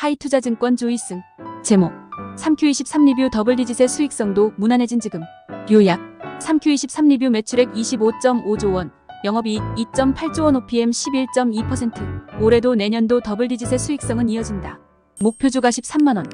하이투자증권 조이승 제목. 3Q23 리뷰 더블 디짓의 수익성도 무난해진 지금. 요약. 3Q23 리뷰 매출액 25.5조 원. 영업이익 2.8조 원 OPM 11.2% 올해도 내년도 더블 디짓의 수익성은 이어진다. 목표 주가 13만 원.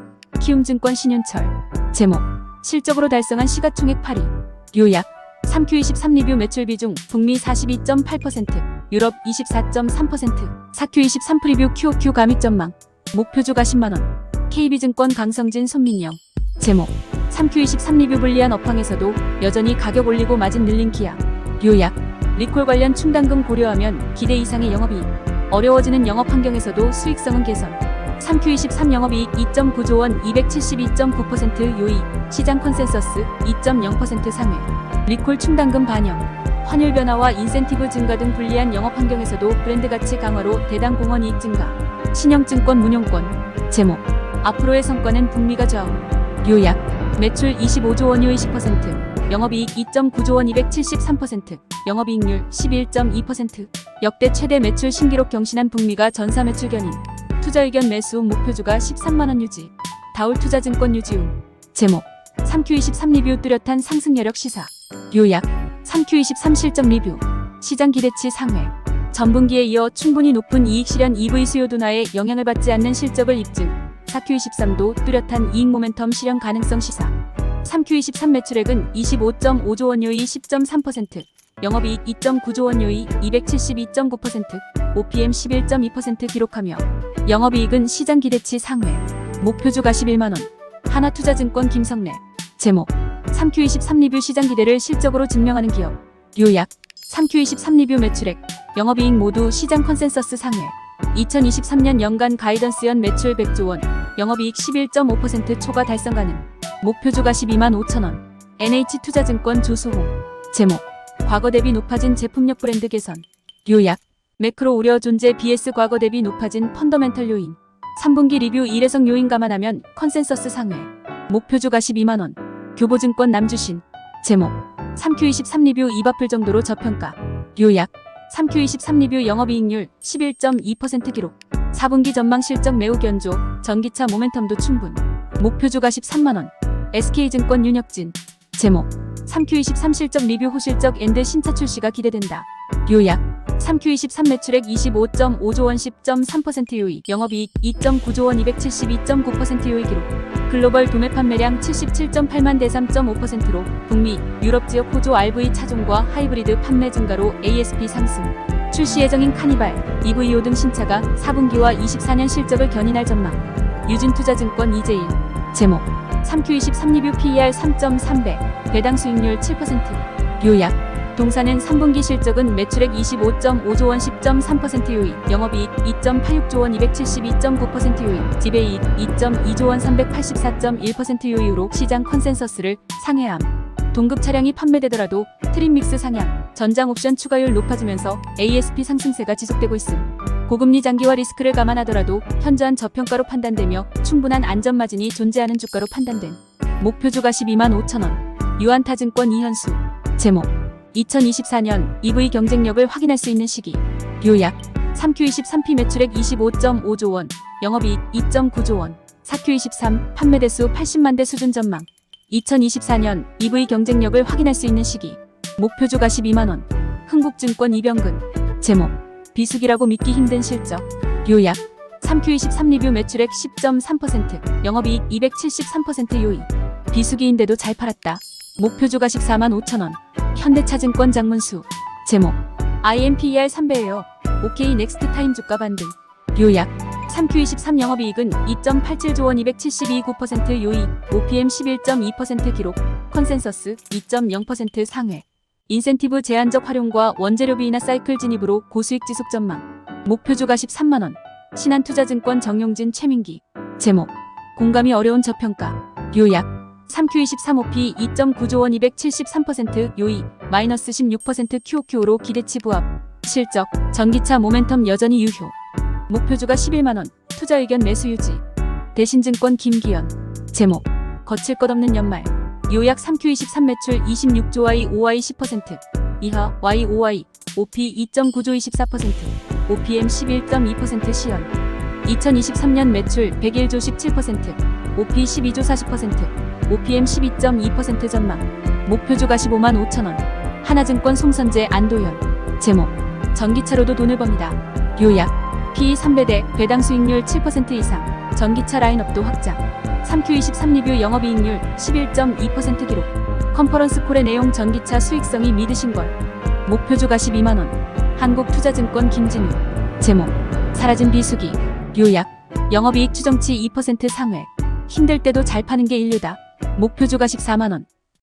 키움증권 신윤철. 제목. 실적으로 달성한 시가총액 8위. 요약. 3Q23 리뷰 매출 비중 북미 42.8% 유럽 24.3% 4Q23 프리뷰 QOQ 가미 전망 목표주가 10만원. KB증권 강성진 손민영. 제목. 3Q23 리뷰 불리한 업황에서도 여전히 가격 올리고 마진 늘린 기아. 요약. 리콜 관련 충당금 고려하면 기대 이상의 영업이익. 어려워지는 영업 환경에서도 수익성은 개선. 3Q23 영업이익 2.9조 원 272.9% 요이 시장 컨센서스 2.0% 상회. 리콜 충당금 반영. 환율 변화와 인센티브 증가 등 불리한 영업 환경에서도 브랜드 가치 강화로 대당 공헌 이익 증가 신영증권 문용권 제목 앞으로의 성과는 북미가 좌우 요약 매출 25조 원 요이 10% 영업이익 2.9조 원 273% 영업이익률 11.2% 역대 최대 매출 신기록 경신한 북미가 전사 매출 견인 투자 의견 매수 목표주가 13만원 유지 다울투자증권 유지웅 제목 3Q23 리뷰 뚜렷한 상승 여력 시사 요약 3Q23 실적 리뷰 시장 기대치 상회 전분기에 이어 충분히 높은 이익 실현 EV 수요 둔화에 영향을 받지 않는 실적을 입증. 4Q23도 뚜렷한 이익 모멘텀 실현 가능성 시사. 3Q23 매출액은 25.5조 원 요이 10.3% 영업이익 2.9조 원 요이 272.9% OPM 11.2% 기록하며 영업이익은 시장 기대치 상회 목표주가 11만 원. 하나투자증권 김성래. 제목 3Q23 리뷰 시장 기대를 실적으로 증명하는 기업 요약 3Q23 리뷰 매출액. 영업이익 모두 시장 컨센서스 상회 2023년 연간 가이던스연 매출 100조 원. 영업이익 11.5% 초과 달성 가능. 목표 주가 12만 5천 원. NH투자증권 조수홍 제목. 과거 대비 높아진 제품력 브랜드 개선. 요약. 매크로 우려 존재 BS 과거 대비 높아진 펀더멘털 요인. 3분기 리뷰 1회성 요인 감안하면 컨센서스 상회 목표 주가 12만 원. 교보증권 남주신 제목 3Q23 리뷰 입 아플 정도로 저평가 요약 3Q23 리뷰 영업이익률 11.2% 기록 4분기 전망 실적 매우 견조 전기차 모멘텀도 충분 목표 주가 13만원 SK증권 윤혁진 제목 3Q23 실적 리뷰 호실적 앤드 신차 출시가 기대된다 요약 3Q23 매출액 25.5조 원 10.3% 요이, 영업이익 2.9조 원 272.9% 요이 기록. 글로벌 도매 판매량 77.8만 대 3.5%로 북미, 유럽 지역 호조 RV 차종과 하이브리드 판매 증가로 ASP 상승. 출시 예정인 카니발, EVO 등 신차가 4분기와 24년 실적을 견인할 전망. 유진투자증권 이재일. 제목 3Q23 리뷰 PER 3.3배, 배당 수익률 7%. 요약 동사는 3분기 실적은 매출액 25.5조 원 10.3% 요이, 영업이익 2.86조 원 272.9% 요이, 지배이익 2.2조 원 384.1% 요이로 시장 컨센서스를 상회함. 동급 차량이 판매되더라도 트림 믹스 상향, 전장 옵션 추가율 높아지면서 ASP 상승세가 지속되고 있음. 고금리 장기화 리스크를 감안하더라도 현저한 저평가로 판단되며 충분한 안전 마진이 존재하는 주가로 판단된 목표 주가 12만 5천 원. 유한타증권 이현수 제목 2024년 EV 경쟁력을 확인할 수 있는 시기. 요약 3Q23P 매출액 25.5조 원, 영업이익 2.9조 원, 4Q23 판매 대수 80만 대 수준 전망. 2024년 EV 경쟁력을 확인할 수 있는 시기. 목표 주가 12만 원. 흥국증권 이병근. 제목 비수기라고 믿기 힘든 실적. 요약 3Q23 리뷰 매출액 10.3%, 영업이익 273% 요이. 비수기인데도 잘 팔았다. 목표 주가 14만 5천 원. 현대차증권 장문수. 제목 IMPER 3배예요. OK 넥스트 타임 주가 반등. 요약 3Q23 영업이익은 2.87조 원 272.9% 요이 OPM 11.2% 기록 컨센서스 2.0% 상회. 인센티브 제한적 활용과 원재료비 인하 사이클 진입으로 고수익 지속 전망. 목표 주가 13만원. 신한투자증권 정용진 최민기. 제목 공감이 어려운 저평가. 요약 3Q23 OP 2.9조 원 273% 요이 마이너스 16% QOQ로 기대치 부합. 실적 전기차 모멘텀 여전히 유효. 목표주가 11만원 투자 의견 매수 유지. 대신증권 김기현. 제목 거칠 것 없는 연말. 요약 3Q23 매출 26조 Y OY 10% 이하 Y OY OP 2.9조 24% OPM 11.2% 시연 2023년 매출 101조 17%, OP 12조 40%, OPM 12.2% 전망. 목표 주가 15만 5천 원. 하나증권 송선재 안도현. 제목. 전기차로도 돈을 법니다. 요약. PE 3배대, 배당 수익률 7% 이상. 전기차 라인업도 확장. 3Q23 리뷰 영업이익률 11.2% 기록. 컨퍼런스 콜의 내용 전기차 수익성이 믿으신 걸. 목표 주가 12만 원. 한국투자증권 김진우. 제목. 사라진 비수기. 요약. 영업이익 추정치 2% 상회. 힘들 때도 잘 파는 게 인류다. 목표 주가 14만 원.